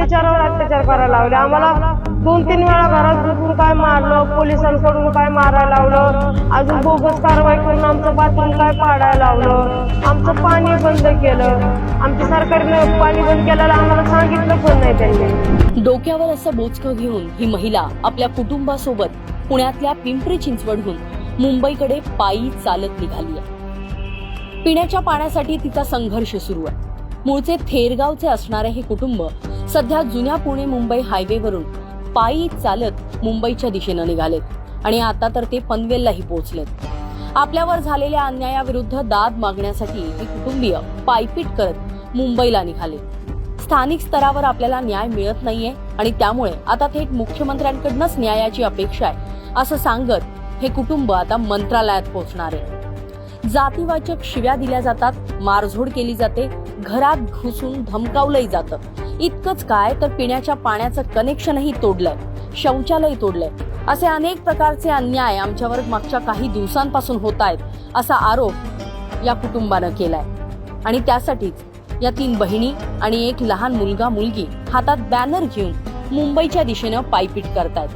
अत्याचारावर अत्याचार करायला लावले. आम्हाला दोन तीन वेळा घरात घुसून काय मारलं पोलिसांकडून काय मारायला लावलं अजून बोगस कारवाई करून आमचं बाथरूम काय पाडायला लावलं आमचं पाणी बंद केलं. आमच्या सरकारने पाणी बंद केल्याला आम्हाला सांगितलं पण नाही त्यांनी. डोक्यावर असं बोचकं घेऊन ही महिला आपल्या कुटुंबासोबत पुण्यातल्या पिंपरी चिंचवडहून मुंबईकडे पायी चालत निघाली आहे. पिण्याच्या पाण्यासाठी तिचा संघर्ष सुरू आहे. मूळचे थेरगावचे असणारे हे कुटुंब सध्या जुन्या पुणे मुंबई हायवेवरून पायी चालत मुंबईच्या दिशेनं निघालेत आणि आता तर ते पनवेललाही पोहोचलेत. आपल्यावर झालेल्या अन्यायाविरुद्ध दाद मागण्यासाठी हे कुटुंबीय पायपीट करत मुंबईला निघाले. स्थानिक स्तरावर आपल्याला न्याय मिळत नाहीये आणि त्यामुळे आता थेट मुख्यमंत्र्यांकडनंच न्यायाची अपेक्षा आहे असं सांगत हे कुटुंब आता मंत्रालयात पोहोचणार आहे. जातीवाचक शिव्या दिल्या जातात मारझोड केली जाते घरात घुसून धमकावलंही जातं. इतकंच काय तर पिण्याच्या पाण्याचं कनेक्शनही तोडलंय शौचालय तोडलंय असे अनेक प्रकारचे अन्याय आमच्यावर मागच्या काही दिवसांपासून होत आहेत असा आरोप या कुटुंबानं केलाय. आणि त्यासाठीच या तीन बहिणी आणि एक लहान मुलगा मुलगी हातात बॅनर घेऊन मुंबईच्या दिशेनं पायपीट करतायत.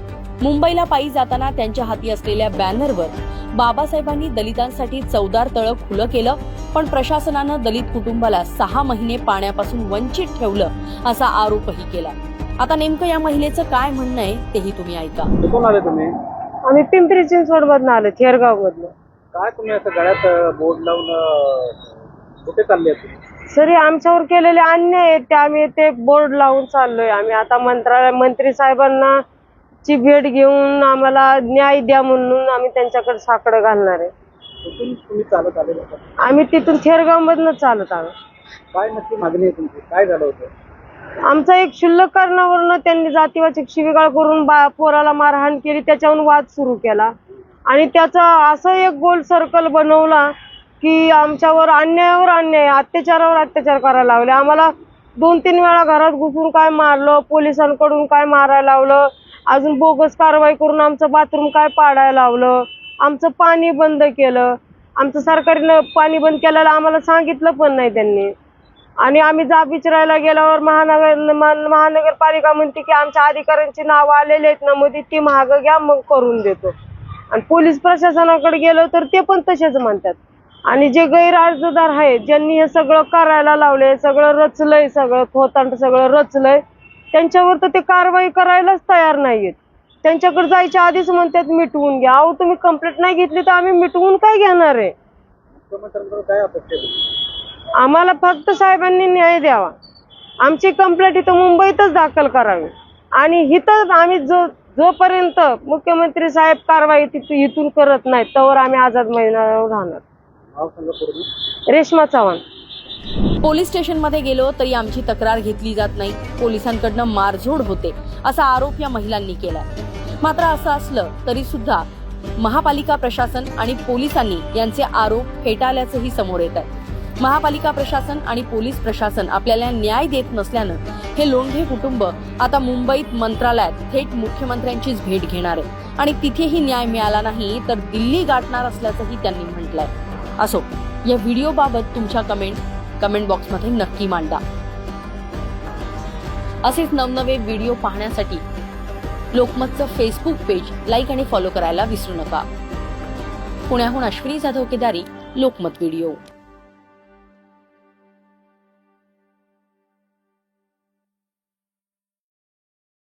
मुंबईला पायी जाताना त्यांच्या हाती असलेल्या बॅनरवर बाबासाहेबांनी दलितांसाठी चौदार तळं खुलं केलं पण प्रशासनानं दलित कुटुंबाला सहा महिने पाण्यापासून वंचित ठेवलं असा आरोपही केला. आता नेमकं या महिलेचं काय म्हणणं आहे तेही तुम्ही ऐका. कुठून आले तुम्ही? आम्ही पिंपरी चिंचवड मधनं आलो थेरगाव मधनं काय तुम्ही असं गळ्यात बोर्ड लावून अं, कुठे चालले आहेत तुम्ही सरी आमच्यावर केलेले अन्याय आहेत ते आम्ही ते बोर्ड लावून चाललोय. आम्ही आता मंत्रालय मंत्री साहेबांना ची भेट घेऊन आम्हाला न्याय द्या म्हणून आम्ही त्यांच्याकडे साकडं घालणार आहे. कुठून तुम्ही चालत आले होता. आम्ही तिथून थेरगाव मधनं चालत आलो. काय नक्की मागणी आहे तुमची? काय झालं होतं? आमचा एक क्षुल्लक कारणावरनं त्यांनी जातीवाचक शिवीगाळ करून बा पोराला मारहाण केली त्याच्यावरून वाद सुरू केला. आणि त्याचा असं एक गोल सर्कल बनवला की आमच्यावर अन्यायावर अन्याय अत्याचारावर अत्याचार करायला लावले. आम्हाला दोन तीन वेळा घरात घुसून काय मारलं पोलिसांकडून काय मारायला लावलं अजून बोगस कारवाई करून आमचं बाथरूम काय पाडायला लावलं? आमचं पाणी बंद केलं. आमचं सरकारनं पाणी बंद केल्याला आम्हाला सांगितलं पण नाही त्यांनी. आणि आम्ही जाब विचारायला गेल्यावर महानगर महानगरपालिका म्हणते की आमच्या अधिकाऱ्यांची नावं आलेली आहेत ना मध्ये ती महाग घ्या मग करून देतो. आणि पोलीस प्रशासनाकडे गेलो तर ते पण तसेच म्हणतात. आणि जे गैर अर्जदार आहेत ज्यांनी हे सगळं करायला लावलंय सगळं रचलंय सगळं खोतांड सगळं रचलंय त्यांच्यावर तर ते कारवाई करायलाच तयार नाहीयेत. त्यांच्याकडे जायच्या आधीच म्हणतात मिटवून घ्या. अहो तुम्ही कंप्लेंट नाही घेतली तर आम्ही मिटवून काय घेणार आहे? आम्हाला फक्त साहेबांनी न्याय द्यावा. आमची कंप्लेंट इथं मुंबईतच दाखल करावी. आणि इथं आम्ही जो जोपर्यंत मुख्यमंत्री साहेब कारवाई तिथं इथून करत नाहीत तोवर आम्ही आझाद मैदानावर राहणार. रेश्मा चव्हाण. पोलीस स्टेशनमध्ये गेलो तरी आमची तक्रार घेतली जात नाही. पोलिसांकडनं मारझोड होते असा आरोप या महिलांनी केला मात्र असं असलं तरी सुद्धा महापालिका प्रशासन आणि पोलिसांनी यांचे आरोप फेटाळल्याचंही समोर येत आहे. महापालिका प्रशासन आणि पोलीस प्रशासन आपल्याला न्याय देत नसल्यानं हे लोंढे कुटुंब आता मुंबईत मंत्रालयात थेट मुख्यमंत्र्यांचीच भेट घेणार आहे आणि तिथेही न्याय मिळाला नाही तर दिल्ली गाठणार असल्याचंही त्यांनी म्हटलंय. असो या व्हिडिओबाबत तुमच्या कमेंट कमेंट बॉक्समध्ये नक्की मांडा. असेच नवनवे व्हिडिओ पाहण्यासाठी लोकमतचं फेसबुक पेज लाईक आणि फॉलो करायला विसरू नका. पुण्याहून अश्विनी जाधव केदारी लोकमत व्हिडिओ